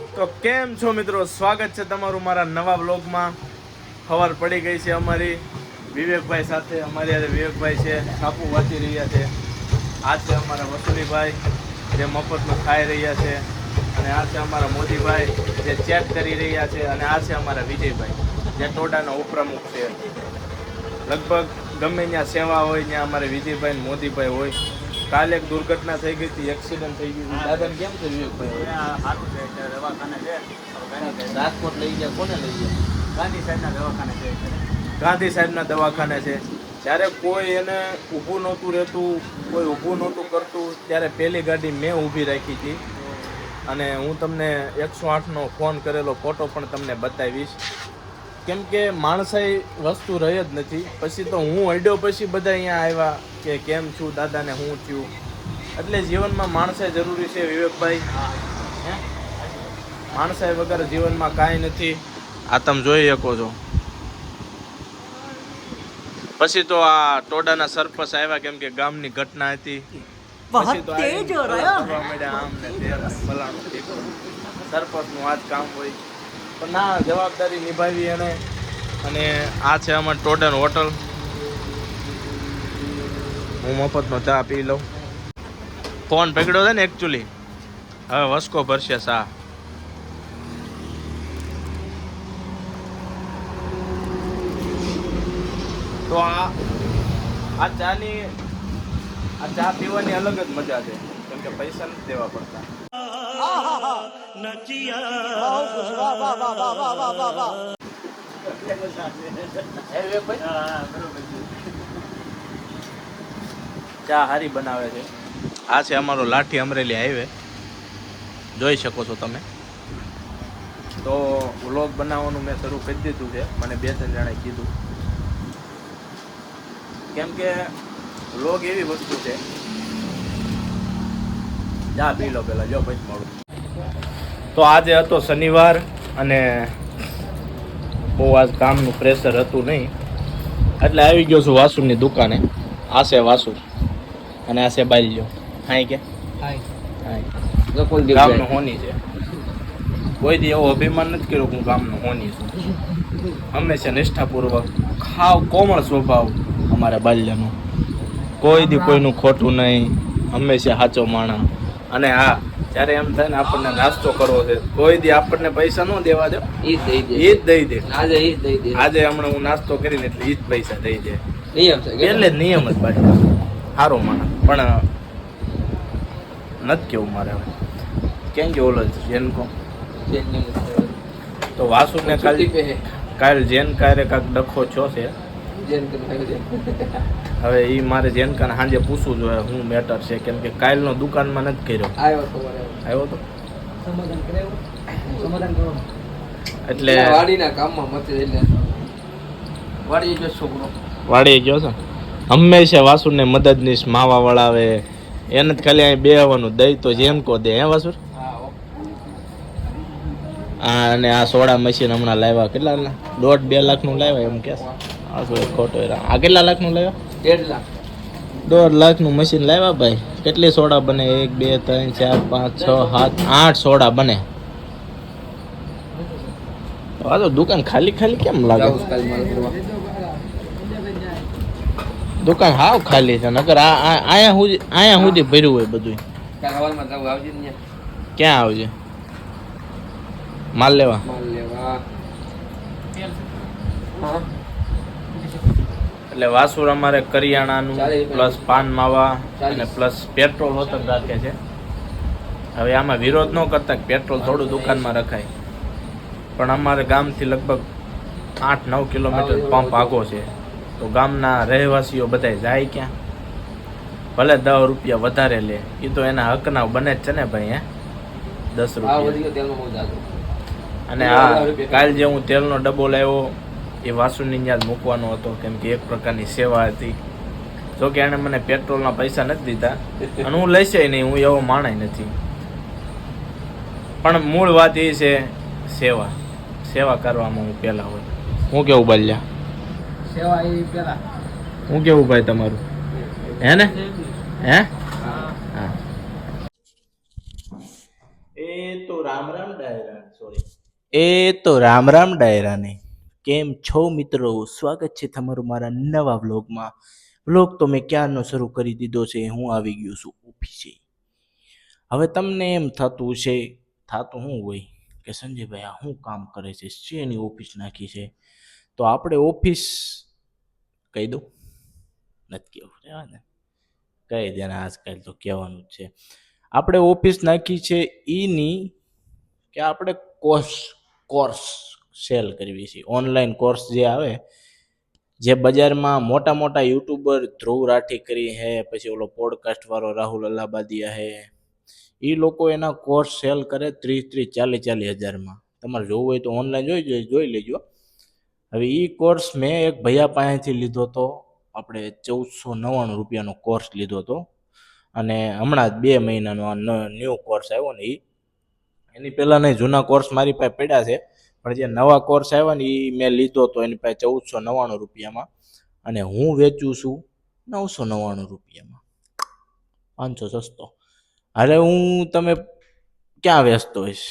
તો કેમ છો મિત્રો? સ્વાગત છે તમારું મારા નવા બ્લોગમાં ખબર પડી ગઈ છે અમારી. વિવેકભાઈ સાથે, અમારી આજે વિવેકભાઈ છે, છાપુ વાંચી રહ્યા છે. આ છે અમારા વસુલીભાઈ, જે મફતનું ખાઈ રહ્યા છે. અને આ છે અમારા મોદીભાઈ, જે ચેક કરી રહ્યા છે. અને આ છે અમારા વિજયભાઈ, જે ટોડાના ઉપપ્રમુખ છે. લગભગ ગમે ત્યાં સેવા હોય, ત્યાં અમારે વિજયભાઈ મોદીભાઈ હોય. કાલે એક દુર્ઘટના થઈ ગઈ હતી એક્સિડન્ટ થઈ ગયું હતું. દાદાને કેમ છે વિવેકભાઈ. રાજકોટ લઈ ગયા કોને લઈ ગયા? ગાંધી સાહેબના દવાખાને છે ગાંધી સાહેબના દવાખાને છે. જ્યારે કોઈ એને ઊભું નહોતું રહેતું કોઈ ઊભું નહોતું કરતું ત્યારે પહેલી ગાડી મેં ઊભી રાખી હતી. અને હું તમને એકસો આઠનો ફોન કરેલો ફોટો પણ તમને બતાવીશ. કેમ કે માણસાઈ વસ્તુ રહી જ નથી. પછી તો હું અડ્યો પછી બધા અહીંયા આવ્યા કે કેમ છું દાદાને હું થયું. એટલે જીવનમાં માણસાઈ જરૂરી છે વિવેકભાઈ? માણસાઈ વગર જીવનમાં કાંઈ નથી. આ તમે જોઈ શકો છો. પછી તો આ ટોડાના સરપંચ આવ્યા કેમ કે ગામની ઘટના હતી. ઢીકણું. સરપંચનું આ જ કામ હોય. પણ ના, જવાબદારી નિભાવી એને અને આ છે અમાર ટોટલ હોટલ. હું મફતનો ચા પી લઉં. ફોન પકડ્યો છે ને એકચ્યુઅલી હવે વસ્કો ભરશે સા. તો આ આ ચાની, આ ચા પીવાની અલગ જ મજા છે. કેમ કે પૈસા નથી દેવા પડતા. હે વિવેકભાઈ? હા, બરોબર છે. ચા હારી બનાવે છે. આ છે અમારો લાઠી અમરેલી હાઈવે. જોઈ શકો છો તમે. તો વ્લોગ બનાવવાનું મેં શરૂ કરી દીધું છે. મને બે ત્રણ જણાએ કીધું. કેમ કે વ્લોગ એવી વસ્તુ છે ચા પી લો પેલા જો પછી મળું. તો આજે હતો શનિવાર અને બહુ આજ કામનું પ્રેશર હતું નહીં. એટલે આવી ગયો છું વાસુની દુકાને. આ છે વાસુ અને આ છે બાલ્યો હાઈ કે? ગામનો હોની છે. કોઈ દી એવો અભિમાન નથી કર્યો હું ગામનો હોની છું. હંમેશા નિષ્ઠાપૂર્વક ખાવ કોમળ સ્વભાવ અમારા બાલ્યનો કોઈ દી કોઈનું ખોટું નહીં. હંમેશા સાચો માણસ. અને હા જ્યારે એમ થાય ને આપણને નાસ્તો કરવો છે કોઈ દી આપણને પૈસા ન દેવા દો. એ જ દઈ દે. એ જ દઈ દે. આજે એ જ દઈ દે. આજે હમણાં હું નાસ્તો કરીને એટલે એ જ પૈસા દઈ દે. નિયમ છે એટલે નિયમ જ પાછો સારો માણસ. પણ નથી કેવું મારે હવે. કેમ કે ઓલો જેન કો? તો વાસુને કાલ કાલ જેન કારે કાંક ડખો છો છે. હવે એ મારે જેન કાને સાંજે પૂછવું જોઈએ હું મેટર છે? કેમ કે કાલનો દુકાનમાં નથી કર્યો. આવ્યો તો આવ્યો તો? સમાધાન કરો. એટલે વાડીના કામમાં મતે એટલે. વાડી જો છોકરો. વાડીએ ગયો છે? હંમેશા વાસુરને મદદનીશ માવા વળાવે. એને જ ખાલી અહીં બેહવાનું દઈ તો જેમ કો દે હે વાસુર? આ અને આ સોડા મશીન હમણાં લાવ્યા. કેટલા દોઢ બે લાખનું લાવ્યા એમ કે આ શું ખોટો આ કેટલા લાખનું લાવ્યા? દેઢ લાખ. દોઢ લાખનું મશીન લાવ્યા ભાઈ? કેટલી સોડા બને? એક બે ત્રણ ચાર પાંચ છ સાત આઠ સોડા બને. આ તો દુકાન ખાલી ખાલી કેમ લાગે? દુકાન હાવ ખાલી છે નકર આ અહીંયા આયા સુધી આયા સુધી ભર્યું હોય બધું ક્યાં આવજે? માલ લેવા. માલ લેવા. એટલે વાસુર અમારે કરિયાણાનું પ્લસ પાન માવા અને પ્લસ પેટ્રોલ હોતર રાખે છે. હવે આમાં વિરોધ ન કરતા પેટ્રોલ થોડું દુકાનમાં રખાય. પણ અમારે ગામથી લગભગ આઠ નવ કિલોમીટર પંપ આગો છે. તો ગામના રહેવાસીઓ બધા જાય ક્યાં? ભલે દસ રૂપિયા વધારે લે એ તો એના હકના બને જ છે ને ભાઈ હે? દસ રૂપિયા. અને આ કાલ જે હું તેલનો ડબ્બો લાવ્યો એ વાસુની યાદ મૂકવાનો હતો કેમ કે એક પ્રકારની સેવા હતી. જો કે એણે મને પેટ્રોલના પૈસા નથી દીધા અને હું લઈશે નહીં હું એવો માણાય નથી. પણ મૂળ વાત એ છે સેવા. સેવા કરવામાં હું પહેલા હોય. હું કેવું બાલ્યા? સેવા એ પેલા હું કેવું ભાઈ તમારું? હે ને? હે? હા. હા. એ તો રામ રામ ડાયરા સોરી એ તો રામ રામ ડાયરાને. કેમ છો મિત્રો? સ્વાગત છે તમારું મારા નવા વ્લોગમાં. વ્લોગ તો મેં ક્યારનો શરૂ કરી દીધો છે, હું આવી ગયો છું ઓફિસે. હવે તમને એમ થતું છે, થતું શું હોય કે સંજયભાઈ આ શું કામ કરે છે શેની ઓફિસ નાખી છે? તો આપણે ઓફિસ કહી દઉં. નથી કહેવું, રહેવા કહી દે આજકાલ તો કહેવાનું જ છે. આપણે ઓફિસ નાખી છે એની કે આપણે કોર્સ કોર્સ સેલ કરવી છે. ઓનલાઈન કોર્સ જે આવે, જે બજારમાં મોટા મોટા યુટ્યુબર ધ્રુવ રાઠી કરી હે, પછી ઓલો પોડકાસ્ટ વાળો રાહુલ અલ્હાબાદિયા હે એ લોકો એના કોર્સ સેલ કરે ત્રીસ ત્રીસ ચાલીસ ચાલીસ હજારમાં. તમારે જોવું હોય તો ઓનલાઈન જોઈ જોઈ જોઈ લેજો. હવે એ કોર્સ મેં એક ભૈયા પાસેથી લીધો હતો. આપણે ચૌદસો નવ્વાણું રૂપિયાનો કોર્સ લીધો હતો. અને હમણાં જ બે મહિનાનો આ ન્યૂ કોર્સ આવ્યો ને એ એની પહેલાંના જૂના કોર્સ મારી પાસે પડ્યા છે. પણ જે નવા કોર્સ આવ્યા ને એ મેં લીધો હતો એની પાસે ચૌદસો નવ્વાણું રૂપિયામાં અને હું વેચું છું નવસો નવ્વાણું રૂપિયામાં. પાંચસો સસ્તો. અરે હું તમે ક્યાં વેચતો હોઈશ?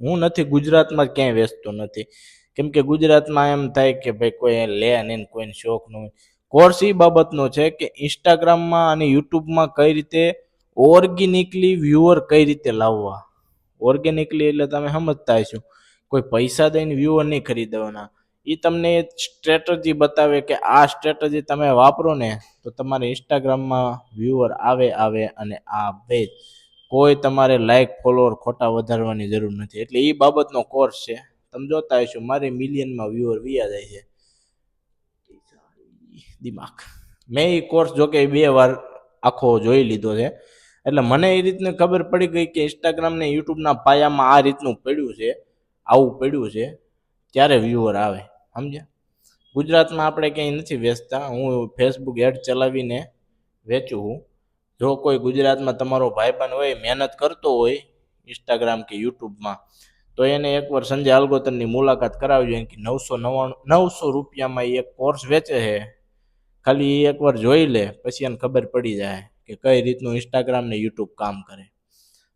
હું નથી, ગુજરાતમાં ક્યાંય વેચતો નથી. કેમ કે ગુજરાતમાં એમ થાય કે ભાઈ કોઈ લે નહીં કોઈને શોખ ન હોય. કોર્સ એ બાબતનો છે કે ઇન્સ્ટાગ્રામમાં અને યુટ્યુબમાં કઈ રીતે ઓર્ગેનિકલી વ્યુઅર કઈ રીતે લાવવા? ઓર્ગેનિકલી એટલે તમે સમજતા હશો. કોઈ પૈસા દઈને વ્યૂઅર નહીં ખરીદવાના. એ તમને સ્ટ્રેટજી બતાવે કે આ સ્ટ્રેટજી તમે વાપરો ને, તો તમારે ઇન્સ્ટાગ્રામમાં વ્યૂઅર આવે આવે અને આવે જ. કોઈ તમારે લાઈક ફોલોઅર ખોટા વધારવાની જરૂર નથી. એટલે એ બાબતનો કોર્સ છે. તમે જોતા હશો, મારી મિલિયનમાં વ્યૂઅર વિયા જાય છે. દિમાગ. મેં એ કોર્સ જોકે બે વાર આખો જોઈ લીધો છે. એટલે મને એ રીતને ખબર પડી ગઈ કે ઇન્સ્ટાગ્રામ ને યુટ્યુબના પાયામાં આ રીતનું પડ્યું છે. આવું પડ્યું છે, ત્યારે વ્યૂઅર આવે, સમજ્યા? ગુજરાતમાં આપણે ક્યાંય નથી વેચતા, હું ફેસબુક એડ ચલાવીને વેચું છું. જો કોઈ ગુજરાતમાં તમારો ભાઈબંધ હોય, મહેનત કરતો હોય ઇન્સ્ટાગ્રામ કે યુટ્યુબમાં તો એને એકવાર સંજય અલગોતરની મુલાકાત કરાવજો કે નવસો નવ્વાણું નવસો રૂપિયામાં એ એક કોર્સ વેચે છે. ખાલી એ એકવાર જોઈ લે, પછી એને ખબર પડી જાય કે કઈ રીતનું ઇન્સ્ટાગ્રામ ને યુટ્યુબ કામ કરે.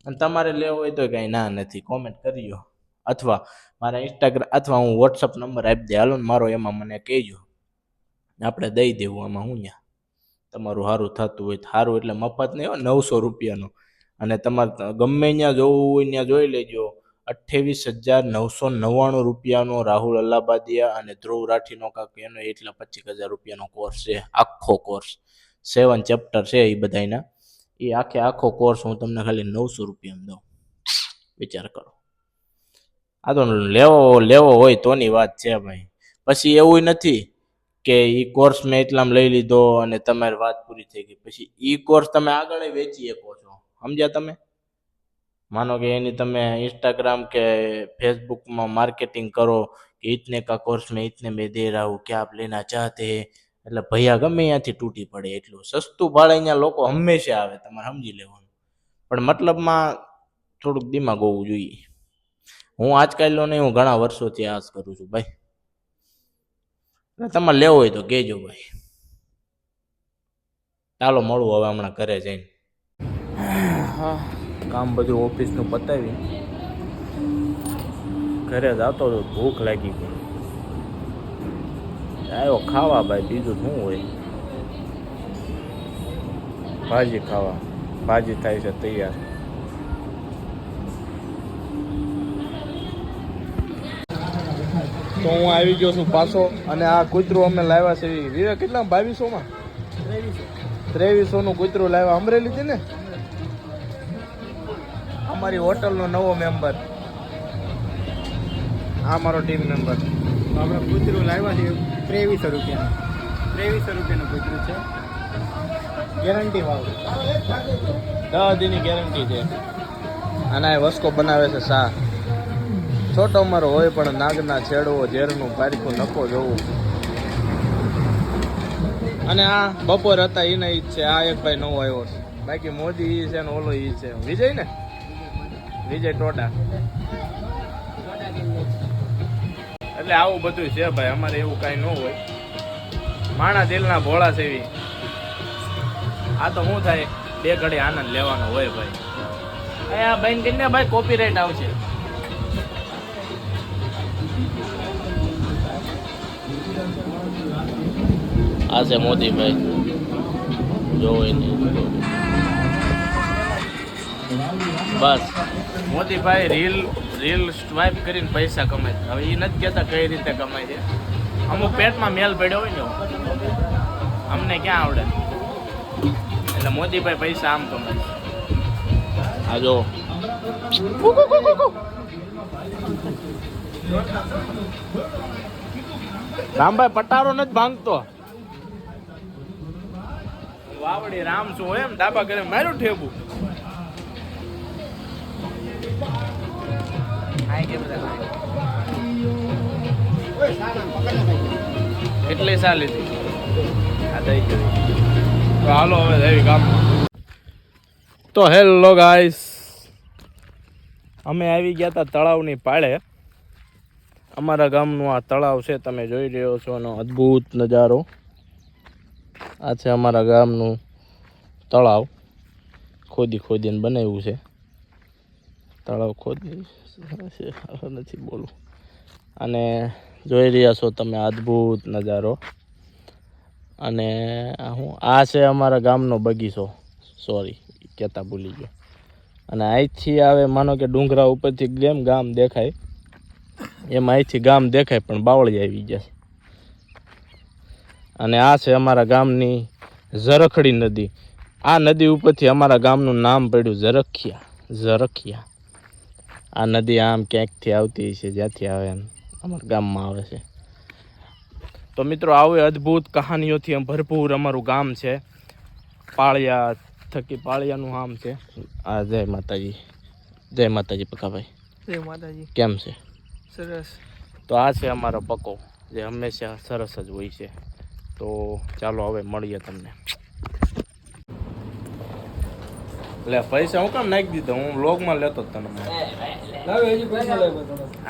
અને તમારે લેવો હોય તો કાંઈ ના, નથી. કોમેન્ટ કરજો. અથવા મારા ઇન્સ્ટાગ્રામ અથવા હું વોટ્સઅપ નંબર આપી દે. હાલો મારો એમાં મને કહેજો. આપણે દઈ દેવું આમાં હું ત્યાં તમારું સારું થતું હોય સારું એટલે મફત નહીં હોય નવસો રૂપિયાનું. અને તમારે ગમે ત્યાં જોવું હોય ત્યાં જોઈ લેજો. અઠ્ઠાવીસ હજાર નવસો નવ્વાણું રૂપિયાનો રાહુલ અલ્લાબાદિયા અને ધ્રુવ રાઠીનો કાંક, એનો એટલા પચીસ હજાર રૂપિયાનો કોર્સ છે. આખો કોર્સ સેવન ચેપ્ટર છે એ બધાયના. એ આખે આખો કોર્સ હું તમને ખાલી નવસો રૂપિયામાં દઉં. વિચાર કરો. આ તો લેવો લેવો હોય તોની વાત છે ભાઈ. પછી એવું નથી કે ઈ કોર્સ મેં એટલામાં લઈ લીધો અને તમારી વાત પૂરી થઈ ગઈ. પછી ઈ કોર્સ તમે આગળ વેચી શકો છો. સમજ્યા તમે? માનો કે એની તમે ઇન્સ્ટાગ્રામ કે ફેસબુકમાં માર્કેટિંગ કરો કે ઇતને કા કોર્સ મેં ઇતને મેં દે રહા હું ક્યાં આપ લેના ચાહતે એટલે ભૈયા ગમે અહીંયાથી તૂટી પડે એટલું. સસ્તું ભાડે અહીંયા લોકો હંમેશા આવે, તમારે સમજી લેવાનું. પણ મતલબમાં થોડુંક દિમાગ હોવું જોઈએ. હું આજકાલનો નહીં હું ઘણા વર્ષોથી આ કરું છું ભાઈ. તમારે લેવો હોય તો કહેજો ભાઈ. ચાલો મળવું હવે હમણાં ઘરે જઈને. હા. કામ બધું ઓફિસનું પતાવી ઘરે જતો તો ભૂખ લાગી ગઈ. આવ્યો ખાવા ભાઈ બીજું શું હોય? ભાજી ખાવા. ભાજી થાય છે તૈયાર. તો હું આવી ગયો છું પાછો અને આ કૂતરું અમે લાવ્યા છે. વિવેક કેટલા બાવીસોમાં? ત્રેવીસોનું કૂતરું લાવ્યા. અમરેલી છે ને? અમારી હોટલનો નવો મેમ્બર આ મારો ટીમ મેમ્બર આપણે કૂતરું લાવ્યા છે ત્રેવીસો રૂપિયાનું. ત્રેવીસો રૂપિયાનું કૂતરું છે. ગેરંટી વાળું. દસ દીની ગેરંટી છે. અને આ વસ્કો બનાવે છે સા છોટો અમર હોય પણ નાગના છેડવો ઝેરનું પારખું નકો જોવું. અને આ બપોર હતા એના ઈ છે, આ એક ભાઈ નવો આવ્યો છે. બાકી મોદી ઈ છે ને ઓલો ઈ છે. વિજય ને? વિજય ટોટા એટલે આવું બધું છે ભાઈ, અમારે એવું કાંઈ ન હોય. માણા દિલના ભોળા સેવી આ તો શું થાય, બે ઘડી આનંદ લેવાનો હોય ભાઈ. આ ભાઈ ને, ભાઈ કોપીરાઇટ આવશે. આ છે મોદીભાઈ જોવો એને બસ. મોદીભાઈ રીલ રીલ સ્વાઇપ કરીને પૈસા કમાય છે. હવે એ નથી કહેતા કઈ રીતે કમાય છે. અમુક પેટમાં મેલ પડ્યો હોય ને અમને ક્યાં આવડે? એટલે મોદીભાઈ પૈસા આમ કમાય છે. આ જો. રામભાઈ પટારો નથી ભાંગતો. વાવડી રામ છું એમ ડાબા કરે માર્યું ઠેબુ. કેટલી સાલી હતી. આ દઈ જવી તો હાલો હવે દેવી કામ તો હેલો ગાઈસ. અમે આવી ગયા હતા તળાવની પાળે. અમારા ગામનું આ તળાવ છે તમે જોઈ રહ્યો છો એનો અદ્ભુત નજારો. આ છે અમારા ગામનું તળાવ. ખોદી ખોદીને બનાવ્યું છે. તળાવ ખોદી. નથી બોલું. અને જોઈ રહ્યા છો તમે અદ્ભુત નજારો. અને હું, આ છે અમારા ગામનો બગીચો. સોરી કહેતા ભૂલી ગયો. અને અહીંથી આવે, માનો કે ડુંગરા ઉપરથી ગેમ ગામ દેખાય, એમ અહીંથી ગામ દેખાય, પણ બાવળી આવી ગયા અને આ છે અમારા ગામની ઝરખડી નદી. આ નદી ઉપરથી અમારા ગામનું નામ પડ્યું ઝરખિયા ઝરખિયા. આ નદી આમ ક્યાંકથી આવતી છે જ્યાંથી આવે એમ અમારા ગામમાં આવે છે. તો મિત્રો આવી અદ્ભુત કહાનીઓથી ભરપૂર અમારું ગામ છે. પાળિયા થકી પાળિયાનું આમ છે. આ જય માતાજી જય માતાજી પકાભાઈ જય માતાજી. કેમ છે? સરસ. તો આ છે અમારો પકો જે હંમેશા સરસ જ હોય છે. તો ચાલો હવે મળીએ તમને. લે પૈસા હું કામ નાખી દીધો? હું લોગમાં લેતો જ તને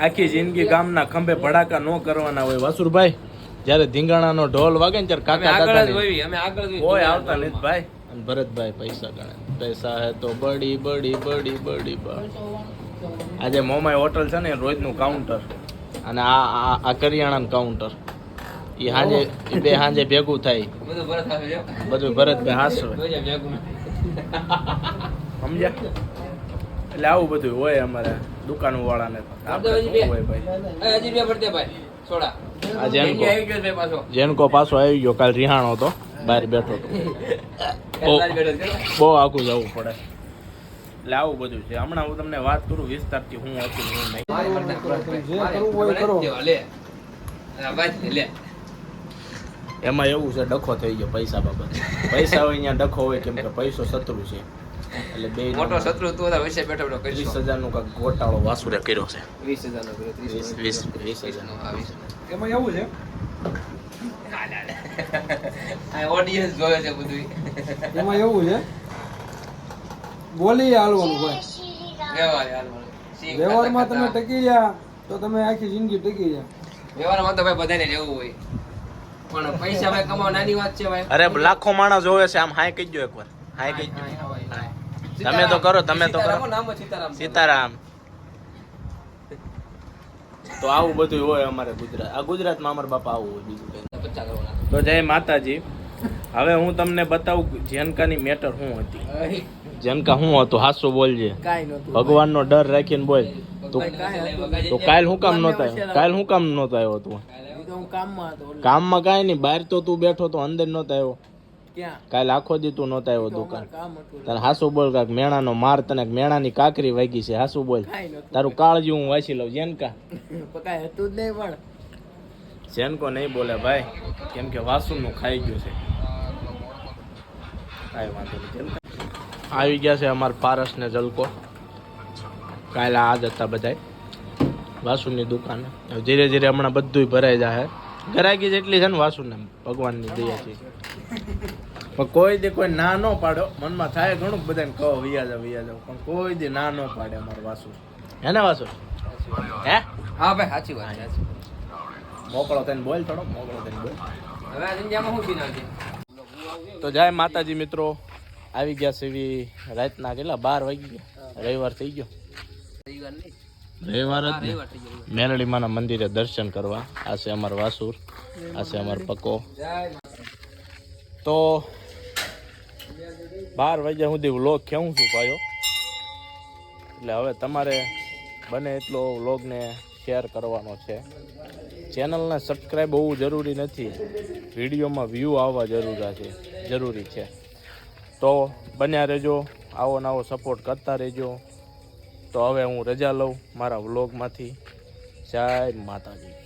આખી જિંદગી ગામના ખંભે ભડાકા ન કરવાના હોય. વાસુરભાઈ જ્યારે ધીંગાણાનો ઢોલ વાગે ને ત્યારે કાકા દાદાને કોઈ આવતા નહીં ભાઈ. અને ભરતભાઈ પૈસા ગણે. પૈસા હે તો બડી બડી બડી બડી બડી આજે મોમાઈ હોટલ છે ને રોજનું કાઉન્ટર અને આ આ આ કરિયાણાનું કાઉન્ટર એ હાંજે બે હાજે ભેગું થાય. બધું ભરત છે. બધું ભરતભાઈ હાસવે સમજ્યા? એટલે આવું બધું હોય અમારે દુકાન વાળાને જેનકો આવી ગયો પાછો. આવી ગયો કાલ રિહાણો હતો બહાર બેઠો હતો. બહુ આખું જવું પડે. એટલે આવું બધું છે. હમણાં હું તમને વાત કરું વિસ્તારથી હું હતું હું નહીં. એમાં એવું છે ડખો થઈ ગયો પૈસા બાબત. પૈસા હોય અહીંયા ડખો હોય કેમ કે પૈસો શત્રુ છે. એટલે બે મોટો શત્રુ તું હતા વિશે બેઠો બેઠો વીસ હજાર હજારનો કાંઈક ગોટાળો વાસુરે કર્યો. છે. વીસ હજાર નો વીસ વીસ વીસ હજારનો. હા, એમાં એવું છે? આ ઓડિયન્સ જોવે છે બધું એમાં એવું છે? બોલી હાલવાનું ભાઈ. વ્યવહારમાં તમે ટકી ગયા તો તમે આખી જિંદગી ટકી ગયા વ્યવહારમાં તો ભાઈ બધાને રહેવું હોય. પણ પૈસા ભાઈ કમાવ નાની વાત છે ભાઈ. અરે લાખો માણસ જોવે છે આમ હાય કહીજો એકવાર. હાય કહીજો. તમે તો કરો તમે તો કરો. સીતારામ, નામ સીતારામ સીતારામ. તો આવું બધું હોય અમારે ગુજરાત. આ ગુજરાતમાં અમારા બાપા આવું હોય બીજું કંઈ તો જય માતાજી. હવે હું તમને બતાવું જેનકાની મેટર શું હતી. જનકા શું હતું? હાસો બોલજે. કાંઈ નહોતું. ભગવાનનો ડર રાખીને બોલ. તો તો કાલ શું કામ નહોતા કાલ શું કામ નહોતા આવ્યો તો? હું કામમાં હતો કામમાં કાંઈ નહીં બહાર તો તું બેઠો તો અંદર નહોતા આવ્યો. કાલ આખો દી તું નહોતા આવ્યો દુકાન. તારે હાસુ બોલ કાક મેણાનો માર તને મેણાની કાકરી વાગી છે હાસુ બોલ. તારું કાળજી હું વાંચી લઉં જેનકા. કાંઈ હતું જ નહીં પણ. જેનકો નહીં બોલે ભાઈ કેમ કે વાસુનું ખાઈ ગયું છે. કાંઈ વાંધો નહીં આવી ગયા છે અમારા પારસ ને જલકો. કાલે આ જ હતા બધાય. વાસુની દુકાને. હવે ધીરે ધીરે હમણાં બધું ભરાઈ જાય ગરાગી જેટલી છે ને વાસુને ભગવાનની દયાથી. પણ કોઈ દી કોઈ ના ન પાડો મનમાં થાય ઘણું બધાને કહો વિયા જાવ વિયા જાવ પણ કોઈ દી ના ન પાડે અમારો વાસુ. હે ને વાસુ? હે? હા ભાઈ સાચી વાત છે, સાચી મોકળો થઈને બોલ થોડો મોકળો થઈને બોલ. હવે આ પીના છે? તો જય માતાજી મિત્રો. આવી ગયા છે એવી રાતના કેટલા? બાર વાગી ગયા. રવિવાર થઈ ગયો. રવિવાર નહીં. રવિવાર જ ને. રવિવાર થઈ ગયો મેરડીમાના મંદિરે દર્શન કરવા. આ છે અમાર વાસુર આ છે અમાર પકો. તો બાર વાગ્યા સુધી વ્લોગ કેવું છું ભાઈઓ. એટલે હવે તમારે બને એટલો વ્લોગને શેર કરવાનો છે. ચેનલને સબસ્ક્રાઈબ હોવું જરૂરી નથી. વિડીયોમાં વ્યૂ આવવા જરૂરી છે જરૂરી છે. તો બન્યા રહેજો આવો નવો સપોર્ટ કરતા રહેજો. તો હવે હું રજા લઉં મારા વ્લોગમાંથી. જય માતાજી.